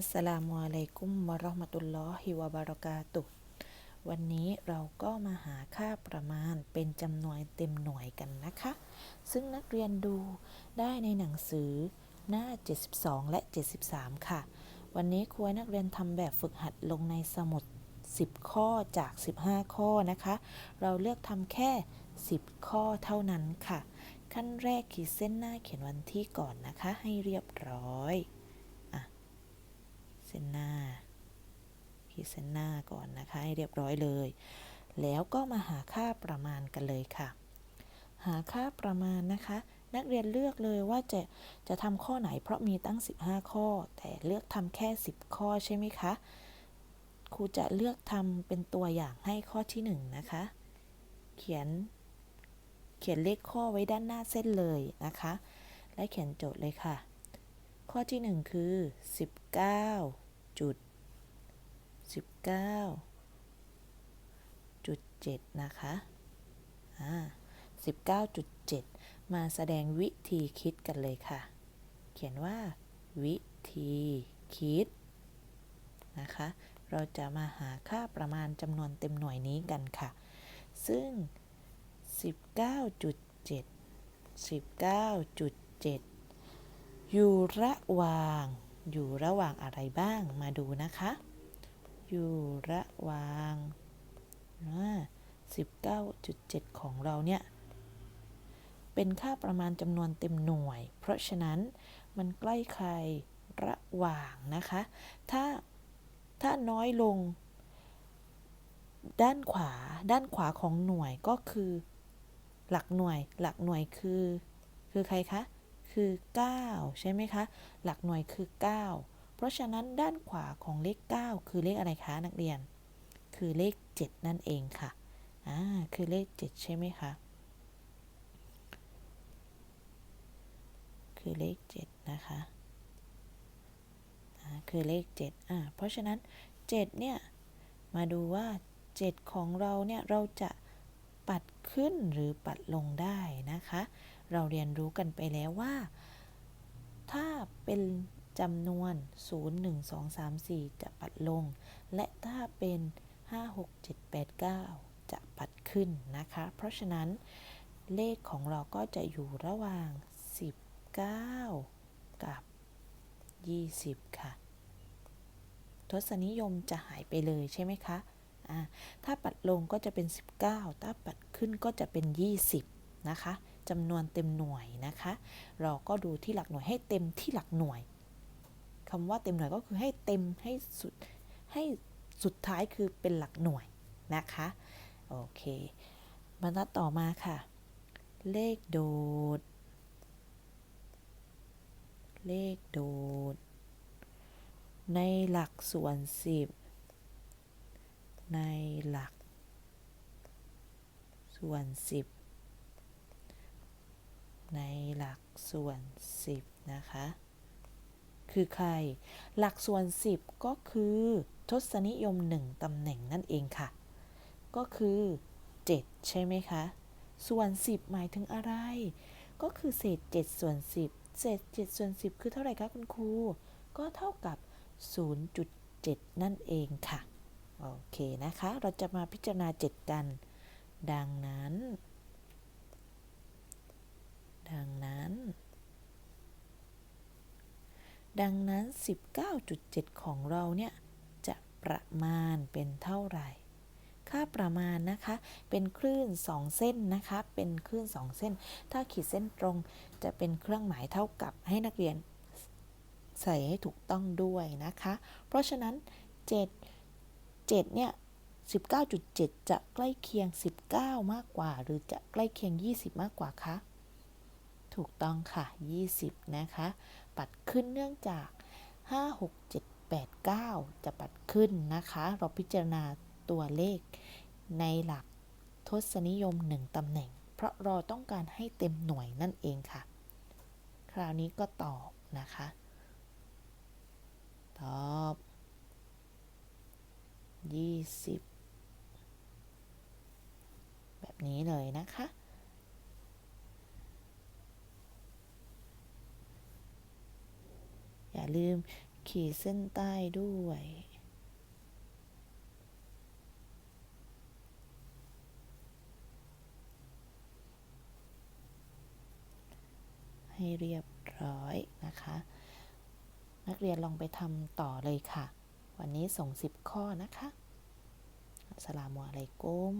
อัสลามุอะลัยกุมวะเราะห์มะตุลลอฮิวะบะเราะกาตุวันนี้เราก็มาหาค่าประมาณเป็นจำนวนเต็มหน่วยกันนะคะ ซึ่งนักเรียนดูได้ในหนังสือหน้า 72 และ 73 ค่ะ วันนี้ครูนักเรียนทำแบบฝึกหัดลงในสมุด 10 ข้อจาก 15 ข้อนะคะ เราเลือกทำแค่ 10 ข้อเท่านั้นค่ะ ขั้นแรกขีดเส้นหน้าเขียนวันที่ก่อนนะคะ ให้เรียบร้อย นหน้าขีดเส้นหน้าก่อนนะคะให้เรียบร้อยเลย แล้วก็มาหาค่าประมาณกันเลยค่ะ หาค่าประมาณนะคะ นักเรียนเลือกเลยว่าจะจะทำข้อไหนเพราะมีตั้ง 15 ข้อ แต่เลือกทำแค่ 10 ข้อใช่ไหมคะครูจะเลือกทำเป็นตัวอย่างให้ข้อที่ 1 นะคะ เขียน เขียนเลขข้อไว้ด้านหน้าเส้นเลยนะคะ และเขียนโจทย์เลยค่ะ ข้อที่ 1 คือ 19 จุด19จุด7นะคะอ่า19.7มาแสดงวิธีคิดกันเลยค่ะ เขียนว่า วิธีคิดนะคะ เราจะมาหาค่าประมาณจำนวนเต็มหน่วยนี้กันค่ะ ซึ่ง 19.7 19.7 อยู่ระหว่าง อยู่ระหว่างอะไรบ้างมาดูนะคะ อยู่ระหว่างอ่า19.7 ของเราเนี่ย เป็นค่าประมาณจำนวนเต็มหน่วย เพราะฉะนั้นมันใกล้ใครระหว่างนะคะ ถ้าถ้าน้อยลง ด้านขวาด้านขวาของหน่วยก็คือ หลักหน่วย หลักหน่วยคือ คือใครคะ คือ 9 ใช่ไหมคะ หลักหน่วยคือ 9 เพราะฉะนั้นด้านขวาของเลข 9 คือเลขอะไรคะนักเรียน คือเลข 7 นั่นเองค่ะ อ่า คือเลข 7 ใช่ไหมคะ คือเลข 7 นะคะ อ่า คือเลข 7 อ่า เพราะฉะนั้น 7 เนี่ย มาดูว่า 7 ของเราเนี่ย เราจะปัดขึ้นหรือปัดลงได้นะคะ เราเรียนรู้กันไปแล้วว่า ถ้าเป็นจำนวน 0 1 2 3 4 จะปัดลง และถ้าเป็น 5 6 7 8 9 จะปัดขึ้นนะคะ เพราะฉะนั้นเลขของเราก็จะอยู่ระหว่าง 19 กับ 20 ค่ะ ทศนิยมจะหายไปเลยใช่ไหมคะถ้าปัดลงก็จะเป็น 19 ถ้าปัดขึ้นก็จะเป็น 20 นะคะ จำนวนเต็มหน่วยนะคะ เราก็ดูที่หลักหน่วยให้เต็มที่หลักหน่วยคำว่าเต็มหน่วยก็คือให้เต็มให้สุดให้สุดท้ายคือเป็นหลักหน่วยนะคะโอเคบรรทัดต่อมาค่ะ เลขโดด เลขโดด ในหลักส่วนสิบในหลัก ส่วนสิบ ในหลักส่วนสิบนะคะ คือใคร หลักส่วน 10 ก็คือทศนิยม 1ตำแหน่งนั่นเองค่ะ ก็คือ 7 ใช่ไหมคะ ส่วน 10 หมายถึงอะไร ก็คือเศษ 7 ส่วน 10 เศษ 7 ส่วน 10 คือเท่าไหร่คะคุณครู ก็เท่ากับ 0.7 นั่นเองค่ะ โอเคนะคะ เราจะมาพิจารณา 7 กัน ดังนั้น ดังนั้น ดังนั้น 19.7 ของเราเนี่ย จะประมาณเป็นเท่าไหร่ ค่าประมาณนะคะ เป็นคลื่น 2 เส้นนะคะ เป็นคลื่น 2 เส้น ถ้าขีดเส้นตรงจะเป็นเครื่องหมายเท่ากับให้นักเรียนใส่ให้ถูกต้องด้วยนะคะ เพราะฉะนั้น 7 7 เนี่ย 19.7 จะใกล้เคียง 19 มากกว่า หรือจะใกล้เคียง 20 มากกว่าคะ ถูกต้องค่ะ 20 นะคะ ปัดขึ้นเนื่องจาก 5 6 7 8 9 จะปัดขึ้นนะคะ เราพิจารณาตัวเลขในหลักทศนิยม 1 ตำแหน่ง เพราะเราต้องการให้เต็มหน่วยนั่นเองค่ะ คราวนี้ก็ตอบนะคะ ตอบ 20 แบบนี้เลยนะคะ อย่า ลืมขีดเส้นใต้ด้วย ให้เรียบร้อยนะคะ นักเรียนลองไปทำต่อเลยค่ะ วันนี้ส่ง 10 ข้อนะคะสลามุอะลัยกุม